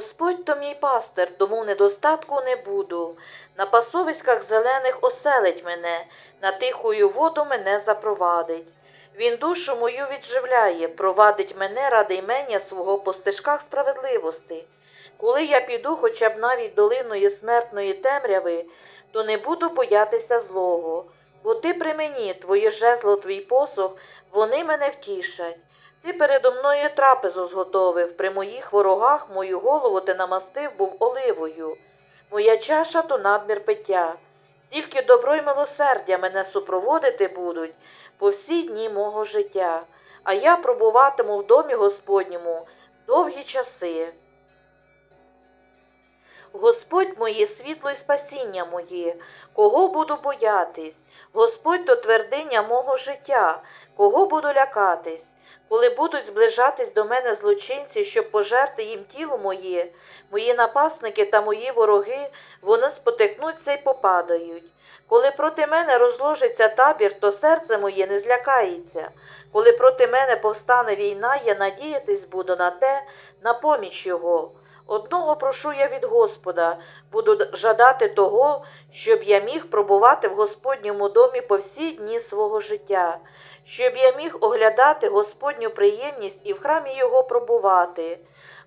Господь то мій пастир, тому недостатку не буду. На пасовиськах зелених оселить мене, на тихую воду мене запровадить. Він душу мою відживляє, провадить мене ради імення свого по стежках справедливости. Коли я піду хоча б навіть долиною смертної темряви, то не буду боятися злого, бо ти при мені, твоє жезло, твій посох, вони мене втішать. Ти передо мною трапезу зготовив, при моїх ворогах мою голову ти намастив був оливою. Моя чаша то надмір пиття. Тільки добро й милосердя мене супроводити будуть по всі дні мого життя, а я пробуватиму в домі Господньому довгі часи. Господь моє світло й спасіння моє, кого буду боятись? Господь то твердиня мого життя, кого буду лякатись? Коли будуть зближатись до мене злочинці, щоб пожерти їм тіло моє, мої напасники та мої вороги, вони спотикнуться й попадають. Коли проти мене розложиться табір, то серце моє не злякається. Коли проти мене повстане війна, я надіятись буду на те, на поміч його. Одного прошу я від Господа, буду жадати того, щоб я міг пробувати в Господньому домі по всі дні свого життя, щоб я міг оглядати Господню приємність і в храмі його пробувати.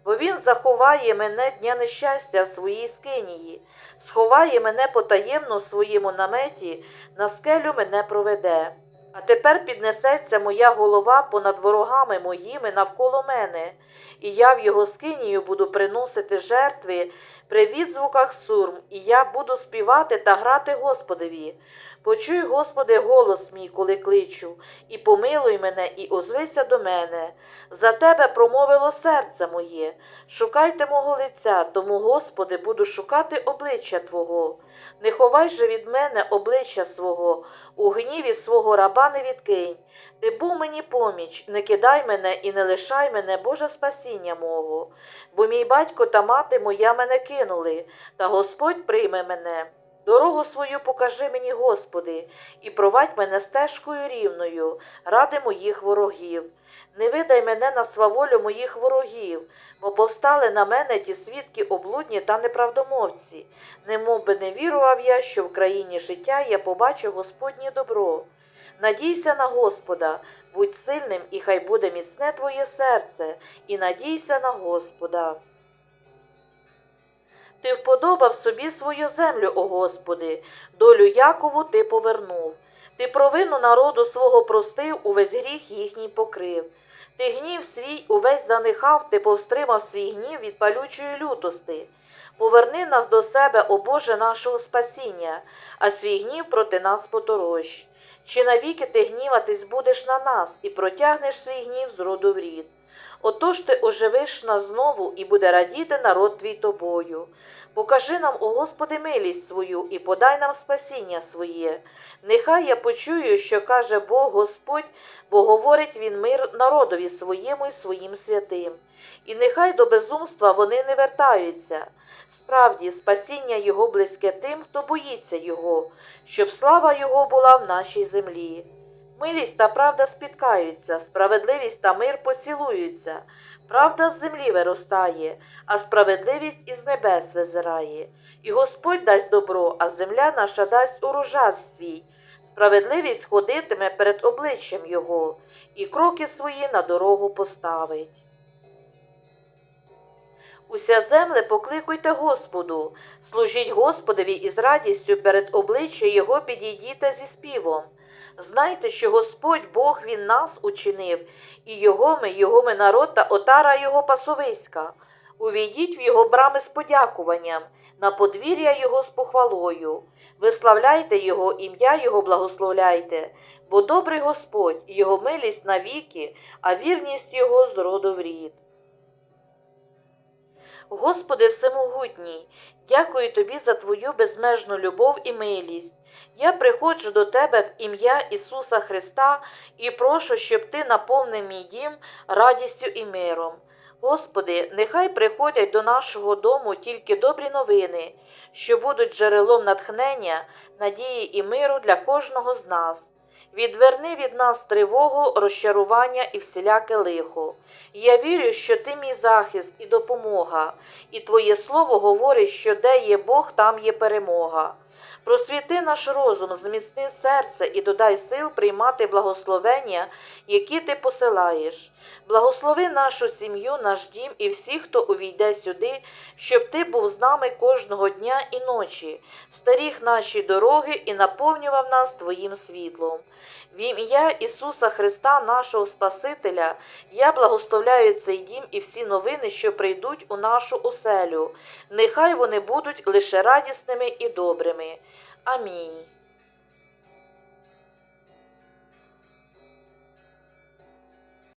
Бо він заховає мене дня нещастя в своїй скинії, сховає мене потаємно в своєму наметі, на скелю мене проведе. А тепер піднесеться моя голова понад ворогами моїми навколо мене, і я в його скинію буду приносити жертви при відзвуках сурм, і я буду співати та грати Господові. Почуй, Господи, голос мій, коли кличу, і помилуй мене, і озвися до мене. За тебе промовило серце моє. Шукайте мого лиця, тому, Господи, буду шукати обличчя Твого. Не ховай же від мене обличчя свого, у гніві свого раба не відкинь. Ти був мені поміч, не кидай мене і не лишай мене, Боже спасіння мого. Бо мій батько та мати моя мене кинули, та Господь прийме мене. Дорогу свою покажи мені, Господи, і провадь мене стежкою рівною, ради моїх ворогів. Не видай мене на сваволю моїх ворогів, бо повстали на мене ті свідки облудні та неправдомовці. Немов би не вірував я, що в країні життя я побачу Господнє добро. Надійся на Господа, будь сильним, і хай буде міцне твоє серце, і надійся на Господа. Ти вподобав собі свою землю, о Господи, долю Якову ти повернув. Ти провину народу свого простив, увесь гріх їхній покрив. Ти гнів свій увесь занихав, ти повстримав свій гнів від палючої лютости. Поверни нас до себе, о Боже нашого спасіння, а свій гнів проти нас поторощ. Чи навіки ти гніватись будеш на нас і протягнеш свій гнів з роду в рід? Отож ти оживиш нас знову і буде радіти народ твій тобою. Покажи нам, о Господи, милість свою і подай нам спасіння своє. Нехай я почую, що каже Бог Господь, бо говорить він мир народові своєму і своїм святим. І нехай до безумства вони не вертаються. Справді, спасіння Його близьке тим, хто боїться Його, щоб слава Його була в нашій землі. Милість та правда спіткаються, справедливість та мир поцілуються. Правда з землі виростає, а справедливість із небес визирає. І Господь дасть добро, а земля наша дасть урожай свій. Справедливість ходитиме перед обличчям Його, і кроки свої на дорогу поставить. Уся земле покликуйте Господу, служіть Господові із радістю перед обличчя Його підійдіте зі співом. Знайте, що Господь Бог Він нас учинив, і Його ми, Його ми народ та отара Його пасовиська. Увійдіть в Його брами з подякуванням, на подвір'я Його з похвалою. Виславляйте Його, ім'я Його благословляйте, бо добрий Господь, Його милість навіки, а вірність Його з роду в рід. Господи Всемогутній, дякую Тобі за Твою безмежну любов і милість. Я приходжу до Тебе в ім'я Ісуса Христа і прошу, щоб Ти наповнив мій дім радістю і миром. Господи, нехай приходять до нашого дому тільки добрі новини, що будуть джерелом натхнення, надії і миру для кожного з нас. Відверни від нас тривогу, розчарування і всіляке лихо. Я вірю, що ти мій захист і допомога, і твоє слово говорить, що де є Бог, там є перемога. Просвіти наш розум, зміцни серце і додай сил приймати благословення, які ти посилаєш. Благослови нашу сім'ю, наш дім і всіх, хто увійде сюди, щоб ти був з нами кожного дня і ночі, старіг наші дороги і наповнював нас Твоїм світлом. В ім'я Ісуса Христа, нашого Спасителя, я благословляю цей дім і всі новини, що прийдуть у нашу оселю. Нехай вони будуть лише радісними і добрими. Amém.